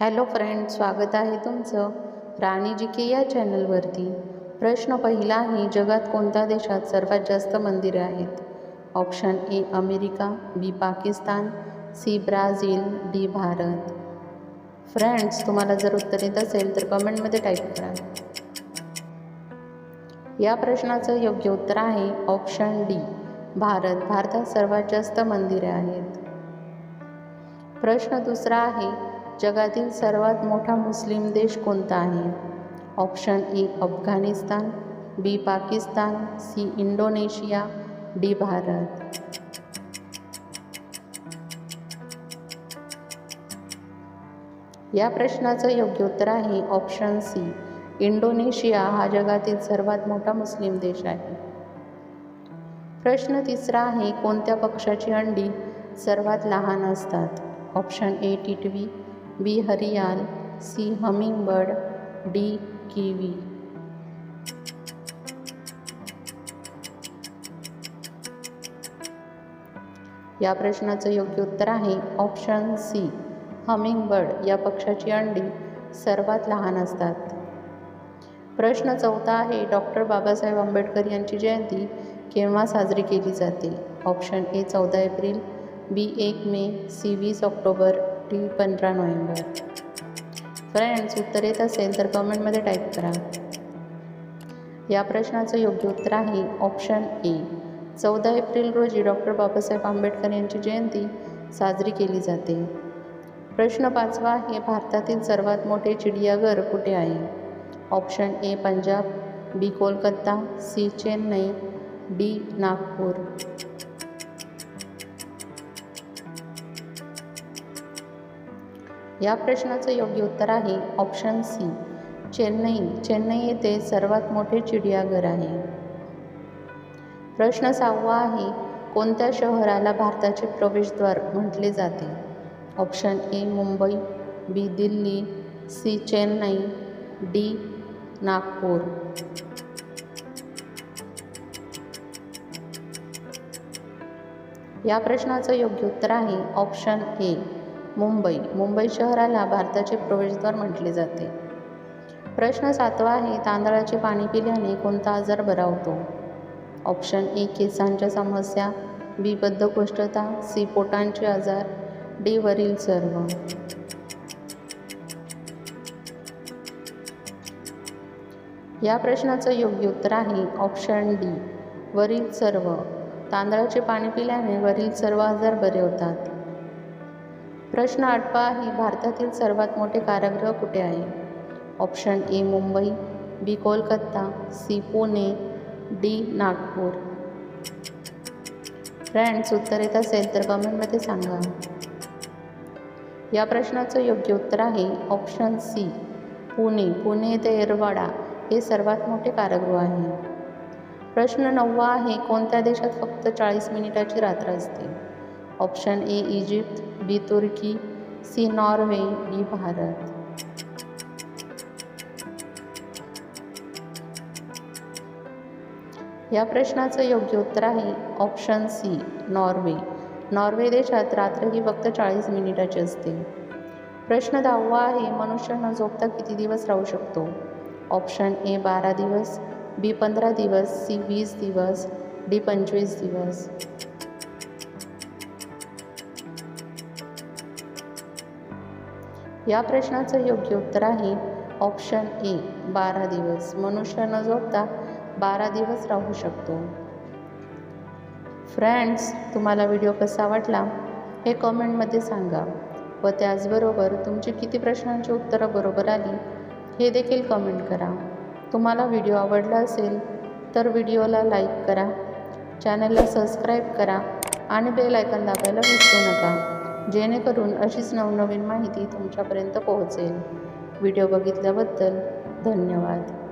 Hello friend स्वागत आहे तुमचं राणी जी के या चॅनलवरती. प्रश्न पहिला आहे जगात कोणत्या देशात सर्वात जास्त मंदिरे आहेत? Option A America B Pakistan C Brazil D Bharat. Friends तुम्हाला जर उत्तर येत असेल तर कमेंटमध्ये टाईप करा. या प्रश्नाचं योग्य उत्तर आहे ऑप्शन डी भारत. भारतात सर्वात जास्त मंदिरे आहेत. प्रश्न दुसरा आहे जगातील सर्वात मोठा मुस्लिम देश कोणता आहे? Option A Afghanistan B Pakistan C Indonesia D Bharat. या प्रश्नाचं योग्य उत्तर आहे ऑप्शन सी. इंडोनेशिया हा जगातील सर्वात मोठा मुस्लिम देश आहे. प्रश्न तिसरा आहे कोणत्या पक्षाची अंडी सर्वात लहान असतात? ऑप्शन ए टिटवी बी हरियाल सी हमिंगबर्ड डी किवी. या प्रश्नाचं योग्य उत्तर आहे ऑप्शन सी. हमिंगबर्ड या पक्षाची अंडी सर्वात लहान असतात. प्रश्न चौथा आहे डॉक्टर बाबासाहेब आंबेडकर यांची जयंती केव्हा साजरी केली जाते? ऑप्शन ए चौदा एप्रिल बी एक मे सी वीस ऑक्टोबर टी पंधरा नोव्हेंबर. फ्रेंड्स उत्तर येत असेल तर कमेंटमध्ये टाईप करा. या प्रश्नाचं योग्य उत्तर आहे ऑप्शन ए. चौदा एप्रिल रोजी डॉक्टर बाबासाहेब आंबेडकर यांची जयंती साजरी केली जाते. प्रश्न पाचवा आहे भारतातील सर्वात मोठे चिडियाघर कुठे आहे? Option A Punjab B Kolkata C Chennai D Nagpur. या प्रश्नाचं योग्य उत्तर आहे ऑप्शन सी चेन्नई चेन्नई येथे सर्वात मोठे चिडियाघर आहे. प्रश्न सहावा आहे कोणत्या शहराला भारताचे प्रवेशद्वार म्हटले जाते? Option A Mumbai B Delhi C Chennai D Nagpur. या प्रश्नाचं योग्य उत्तर आहे ऑप्शन ए मुंबई. मुंबई शहराला भारताचे प्रवेशद्वार म्हटले जाते. प्रश्न सातवा आहे तांदळाचे पाणी पिल्याने कोणता आजार बरा होतो? ऑप्शन ए केसांच्या समस्या. बी बद्धकोष्ठता. सी पोटांचे आजार. डी वरील सर्व या प्रश्नाचं योग्य उत्तर आहे ऑप्शन डी वरील सर्व तांदळाचे पाणी पिल्याने वरील सर्व आजार बरे होतात. प्रश्न आठवा ही भारतातील सर्वात मोठे कारागृह कुठे आहे? Option A Mumbai B Kolkata C Pune D Nagpur. Friends उत्तर येत असेल तर कमेंटमध्ये सांगा. या प्रश्नाचं योग्य उत्तर आहे ऑप्शन सी पुणे. पुणे ते एरवाडा हे सर्वात मोठे कारागृह आहे. प्रश्न नववा आहे कोणत्या देशात फक्त चाळीस मिनिटाची रात्र असते? ऑप्शन ए इजिप्त बी तुर्की सी नॉर्वे डी भारत. या प्रश्नाचं योग्य उत्तर आहे ऑप्शन सी नॉर्वे. नॉर्वे देशात रात्र ही फक्त चाळीस मिनिटाची असते. प्रश्न दहावा आहे मनुष्य न झोपता किती दिवस राहू शकतो? ऑप्शन ए बारा दिवस बी पंधरा दिवस सी वीस दिवस डी पंचवीस दिवस. या प्रश्नाचं योग्य उत्तर आहे ऑप्शन ए बारा दिवस. मनुष्य न झोपता बारा दिवस राहू शकतो. फ्रेंड्स तुम्हाला व्हिडिओ कसा वाटला? हे कमेंटमध्ये सांगा. व त्याचबरोबर तुमची किती प्रश्नांची उत्तरं बरोबर आली हे देखील कमेंट करा. तुम्हाला व्हिडिओ आवडला असेल तर व्हिडिओला लाईक करा. चॅनलला सबस्क्राईब करा आणि बेल आयकन दाबायला विसरू नका. जेणेकरून अशीच नवनवीन माहिती तुमच्यापर्यंत पोहोचेल. व्हिडिओ बघितल्याबद्दल धन्यवाद.